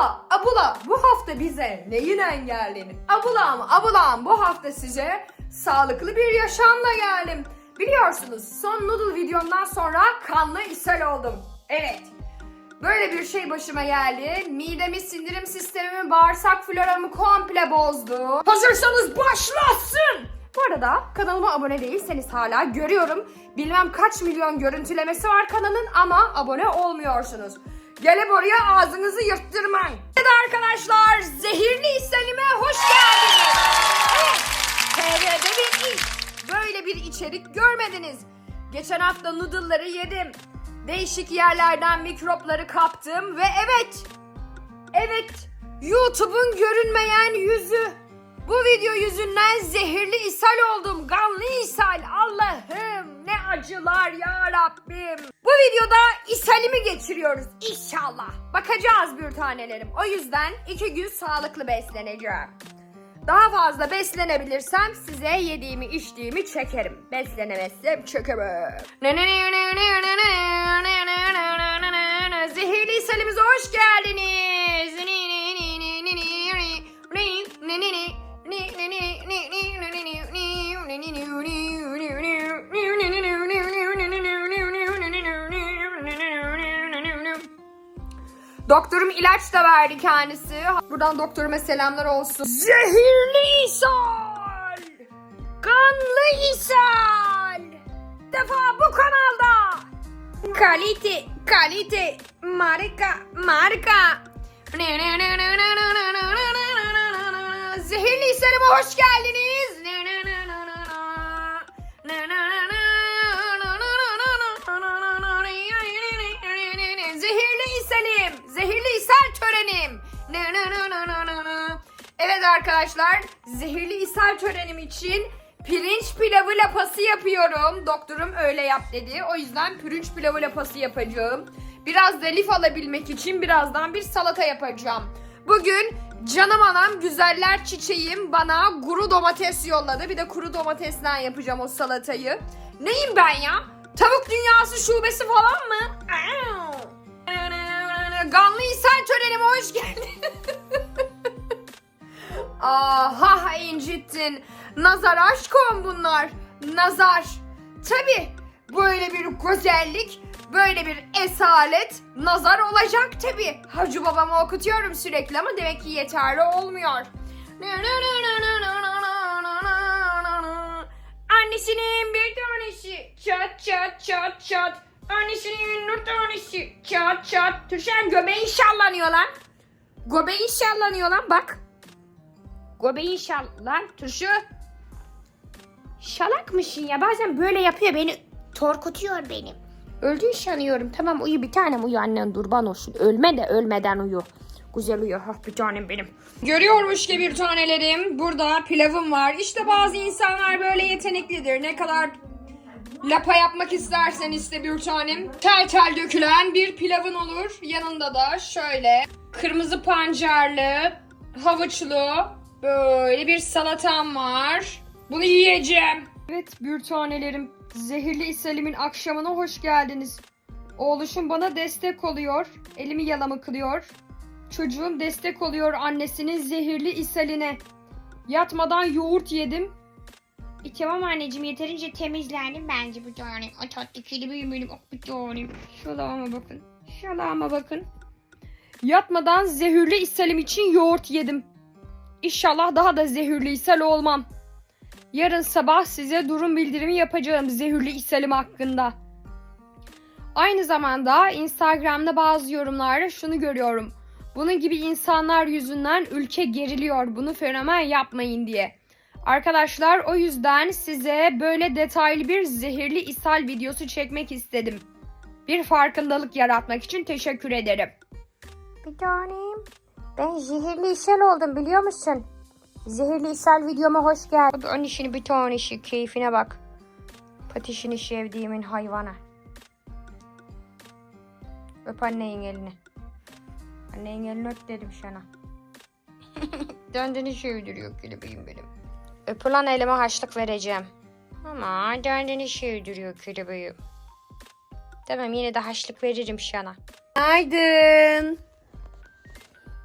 Abula, abula bu hafta bize neyin engellenir? Abulam, abulam bu hafta size sağlıklı bir yaşamla geldim. Biliyorsunuz son noodle videomdan sonra kanlı ishal oldum. Evet, Böyle bir şey başıma geldi. Midemi, sindirim sistemimi, bağırsak floramı komple bozdu. Hazırsanız başlasın. Bu arada kanalıma abone değilseniz hala görüyorum. Bilmem kaç milyon görüntülemesi var kanalın ama abone olmuyorsunuz. Gelip oraya ağzınızı yırttırmayın. Evet arkadaşlar zehirli ishalime hoş geldiniz. Evet bir ilk. Böyle bir içerik görmediniz. Geçen hafta noodle'ları yedim. Değişik yerlerden mikropları kaptım ve evet, evet YouTube'un görünmeyen yüzü. Bu video yüzünden zehirli ishal oldum. Kanlı ishal. Allah'ım ne acılar ya Rabbim. Bu videoda ishalimi geçiriyoruz inşallah. Bakacağız bir tanelerim. O yüzden iki gün sağlıklı besleneceğim. Daha fazla beslenebilirsem size yediğimi içtiğimi çekerim. Beslenemezsem çekemem. İlaç da verdi kendisi. Buradan doktoruma selamlar olsun. Zehirli ishal! Kanlı ishal! Defa bu kanalda. Kalite, kalite, marka, marka. Zehirli ishalime hoş geldiniz. Zehirli ishalim, zehirli. Evet arkadaşlar, zehirli ishal törenim için pirinç pilavı lapası yapıyorum. Doktorum öyle yap dedi. O yüzden pirinç pilavı lapası yapacağım. Biraz da lif alabilmek için birazdan bir salata yapacağım. Bugün canım anam güzeller çiçeğim bana kuru domates yolladı. Bir de kuru domatesten yapacağım o salatayı. Neyim ben ya? Tavuk dünyası şubesi falan mı? Ganlı ishal törenime hoş geldin. Aha incittin. Nazar aşkım bunlar. Nazar. Tabi böyle bir güzellik, böyle bir esalet nazar olacak tabi. Hacı babamı okutuyorum sürekli ama demek ki yeterli olmuyor. Annesinin bir tanesi çat çat çat çat. Annesinin nur tanesi çat çat. Tüşen göbeği şallanıyor lan. Göbeği şallanıyor lan bak. Göbeğin şal lan turşu. Şalakmışsın ya bazen böyle yapıyor beni torkutuyor benim. Öldüğün sanıyorum tamam uyu bir tanem uyu annen durban olsun. Ölme de ölmeden uyu. Güzel uyu ha bir tanem benim. Görüyormuş ki bir tanelerim burada pilavım var. İşte bazı insanlar böyle yeteneklidir. Ne kadar lapa yapmak istersen iste bir tanem. Tel tel dökülen bir pilavın olur. Yanında da şöyle kırmızı pancarlı, havuçlu böyle bir salatam var. Bunu yiyeceğim. Evet bir tanelerim. Zehirli ishalimin akşamına hoş geldiniz. Oğluşum bana destek oluyor. Elimi yalamı kılıyor. Çocuğum destek oluyor annesinin zehirli ishaline. Yatmadan yoğurt yedim. E, tamam anneciğim yeterince temizlendim bence bu tane. Ay tatlı kedi benim ah bir tanem. Şalağıma bakın. Şalağıma bakın. Yatmadan zehirli ishalim için yoğurt yedim. İnşallah daha da zehirli ishal olmam. Yarın sabah size durum bildirimi yapacağım zehirli ishalim hakkında. Aynı zamanda Instagram'da bazı yorumlarda şunu görüyorum. Bunun gibi insanlar yüzünden ülke geriliyor. Bunu fenomen yapmayın diye. Arkadaşlar o yüzden size böyle detaylı bir zehirli ishal videosu çekmek istedim. Bir farkındalık yaratmak için teşekkür ederim. Bir tanem. Ben zehirli ishal oldum biliyor musun? Zehirli ishal videoma hoş geldin. Bak annişini bir tanesi keyfine bak. Patişini sevdiğimin hayvana. Öp annenin elini. Annenin elini öp dedim sana. Döndüğünü sevdiriyor kelebeğim benim. Öp ulan elime haçlık vereceğim. Ama döndüğünü sevdiriyor kelebeğim. Tamam yine de haşlık veririm sana. Günaydın.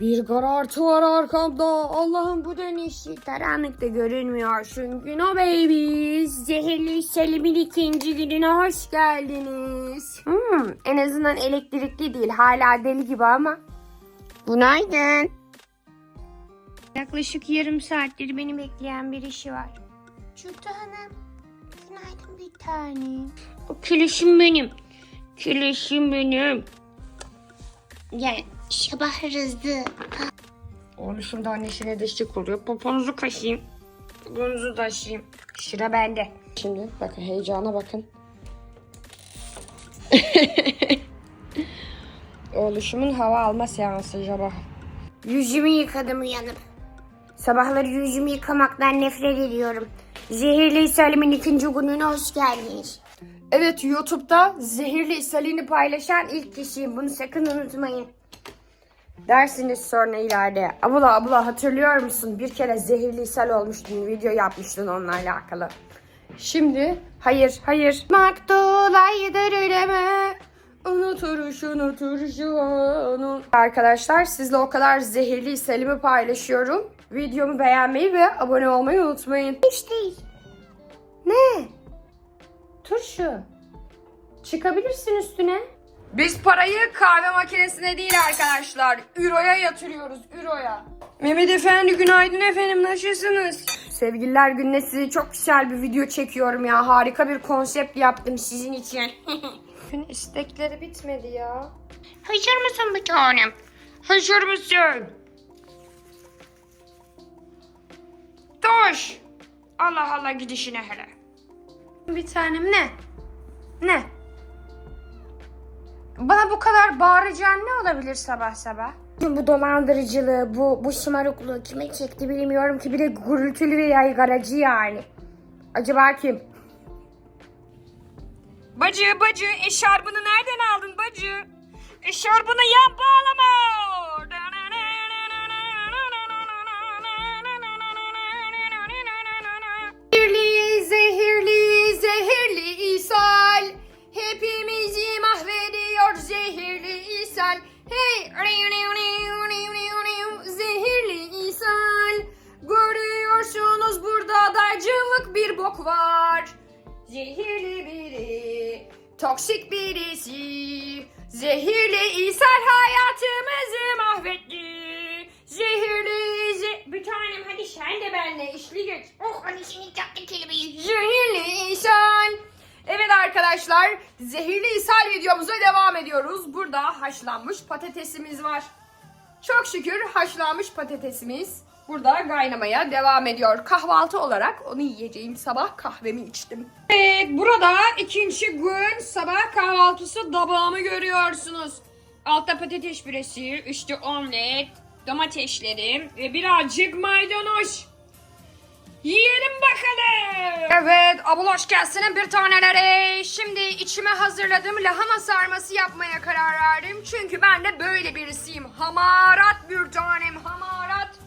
Bir karartı var arkamda. Allah'ım bu dönüşü karanlıkta görünmüyor. Çünkü no babies. Zehirli Selim'in ikinci gününe hoş geldiniz. Hmm, en azından elektrikli değil. Hala deli gibi ama. Günaydın. Yaklaşık yarım saattir beni bekleyen bir işi var. Çutta Hanım. Günaydın bir tane. O külüşüm benim. Külüşüm benim. Gel sabah hızlı. Oğlum şimdi annesine destek oluyor. Poponuzu kaşıyım. Poponuzu taşıyayım. Sıra bende. Şimdi bakın heyecana bakın. Oğluşumun hava alma seansı sabah. Yüzümü yıkadım uyanıp. Sabahları yüzümü yıkamaktan nefret ediyorum. Zehirli Salim'in ikinci gününe hoş geldiniz. Evet YouTube'da Zehirli ishalini paylaşan ilk kişiyim. Bunu sakın unutmayın. Dersiniz sonra ileride. Abla abla hatırlıyor musun? Bir kere zehirli ishal olmuştun. Video yapmıştın onunla alakalı. şimdi Hayır hayır. Maktulaydır öleme. unuturuş unuturuş onu. Arkadaşlar sizle o kadar zehirli ishalimi paylaşıyorum. Videomu beğenmeyi ve abone olmayı unutmayın. Hiç değil. Ne? Turşu. Çıkabilirsin üstüne. Biz parayı kahve makinesine değil arkadaşlar. Euro'ya yatırıyoruz. Euro'ya. Mehmet Efendi günaydın efendim. Nasılsınız? Sevgililer gününe size çok güzel bir video çekiyorum ya. Harika bir konsept yaptım sizin için. Gün istekleri bitmedi ya. Hazır mısın bir tanem? Hazır mısın? Toş. Allah Allah gidişine hele. Bir tanem ne? Ne? Bana bu kadar bağıracağın ne olabilir sabah sabah? Bu dolandırıcılığı, bu, bu şımarıklığı kime çekti bilmiyorum ki. Bir de gürültülü ve yaygaracı yani. Acaba kim? Bacı bacı eşarbını nereden aldın bacı? Eşarbını yan bağlama. İshal Hepimizi mahvediyor zehirli ishal Hey zehirli ishal Görüyorsunuz burada daycılık bir bok var Zehirli biri, toksik birisi. Zehirli ishal hayatımızı mahvetti. Zehirli, ze bir tanem hadi sen de benle işli geç. Oh hadi seni tatlı kelimeyi. Zehirli arkadaşlar, zehirli ishal videomuza devam ediyoruz. Burada haşlanmış patatesimiz var. Çok şükür haşlanmış patatesimiz burada kaynamaya devam ediyor. Kahvaltı olarak onu yiyeceğim. Sabah kahvemi içtim. Evet burada ikinci gün sabah kahvaltısı tabağımı görüyorsunuz. Altta patates püresi, üstü omlet, domateslerim ve birazcık maydanoz. Yiyelim bakalım. Evet, abulaş gelsene bir taneleri. Şimdi içime hazırladığım lahana sarması yapmaya karar verdim. Çünkü ben de böyle birisiyim. Hamarat bir tanem, hamarat.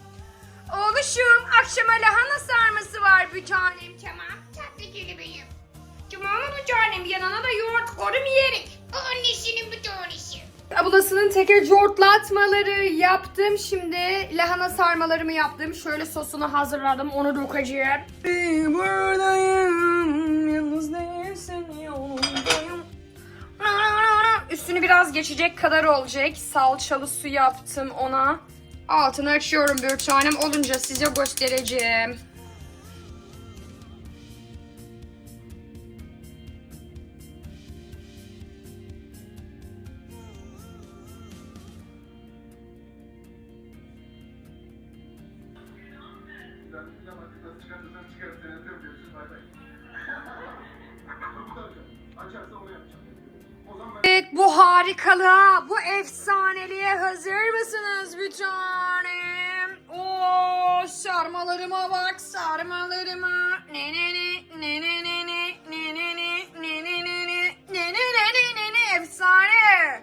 Oğluşum, akşama lahana sarması var bir tanem. Tamam, tatlı kelebeğim. Tamam mı bir tanem? Yanına da yoğurt Ablasının teker yoğurtlatmaları yaptım. Şimdi lahana sarmalarımı yaptım. Şöyle sosunu hazırladım. Onu dökeceğim. Buradayım. Yalnız değilsin yolundayım. Üstünü biraz geçecek kadar olacak. Salçalı su yaptım ona. Altını açıyorum bir tanem. Olunca size göstereceğim. Harikalığa, bu efsaneliğe hazır mısınız bir tanem? Oo sarmalarıma bak sarmalarıma. Ne ne ne ne ne ne ne ne ne ne ne ne ne ne ne ne ne ne ne ne efsane.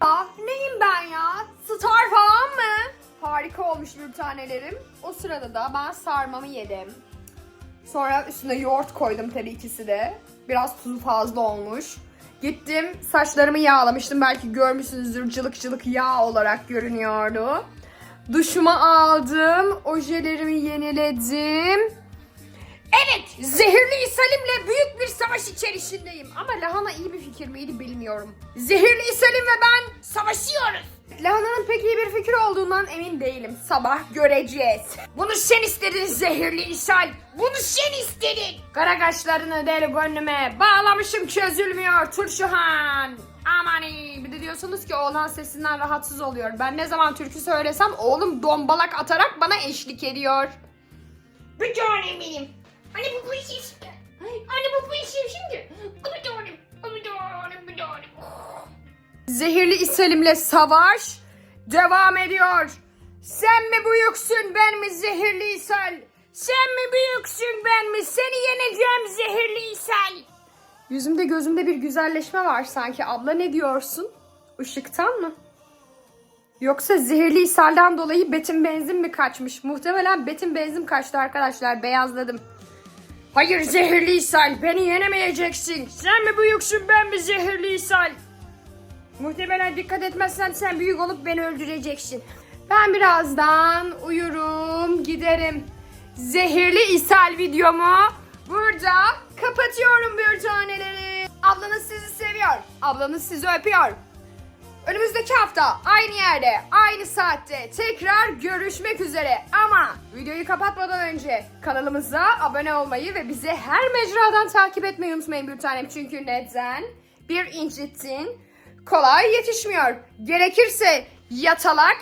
Ah neyim ben ya? Star falan mı? Harika olmuş bir tanelerim. O sırada da ben sarmamı yedim. Sonra üstüne yoğurt koydum tabii ikisi de. Biraz tuzu fazla olmuş. Gittim saçlarımı yağlamıştım. Belki görmüşsünüzdür cılık cılık yağ olarak görünüyordu. Duşumu aldım. Ojelerimi yeniledim. Evet, zehirli İsalim'le büyük bir savaş içerisindeyim. Ama lahana iyi bir fikir miydi bilmiyorum. Zehirli İsalim ve ben savaşıyoruz. Lahananın pek iyi bir fikir olduğundan emin değilim. Sabah göreceğiz. Bunu sen istedin zehirli ishal. Bunu sen istedin. Kara kaşlarını deli gönlüme bağlamışım çözülmüyor Turşuhan. Amani. Bir de diyorsunuz ki oğlan sesinden rahatsız oluyor. Ben ne zaman türkü söylesem oğlum dombalak atarak bana eşlik ediyor. Bir tanem benim. Hani bu bu işi Zehirli ishalimle savaş devam ediyor. Sen mi büyüksün ben mi zehirli ishal? Sen mi büyüksün ben mi? Seni yeneceğim zehirli ishal. Yüzümde gözümde bir güzelleşme var sanki. Abla ne diyorsun? Işıktan mı? Yoksa zehirli ishalden dolayı betim benzin mi kaçmış? Muhtemelen betim benzin kaçtı arkadaşlar. Beyazladım. Hayır zehirli ishal beni yenemeyeceksin. Sen mi büyüksün ben mi zehirli ishal? Muhtemelen dikkat etmezsem sen büyük olup beni öldüreceksin. Ben birazdan uyurum, giderim. Zehirli ishal videomu burada kapatıyorum bir taneleri. Ablanız sizi seviyor. Ablanız sizi öpüyor. Önümüzdeki hafta aynı yerde, aynı saatte tekrar görüşmek üzere. Ama videoyu kapatmadan önce kanalımıza abone olmayı ve bizi her mecradan takip etmeyi unutmayın bir tanem. Çünkü neden? Bir incittin, kolay yetişmiyor. Gerekirse yatalak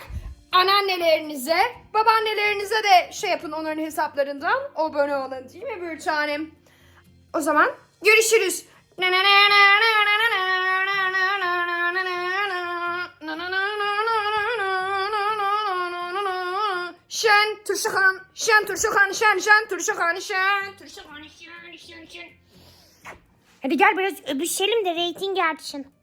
anneannelerinize, babaannelerinize de şey yapın onların hesaplarından abone olun değil mi bir? O zaman görüşürüz. Şen Turşuhan, şen Turşuhan, şen şen Turşuhan, şen Hadi gel biraz öpüşelim de reyting artsın.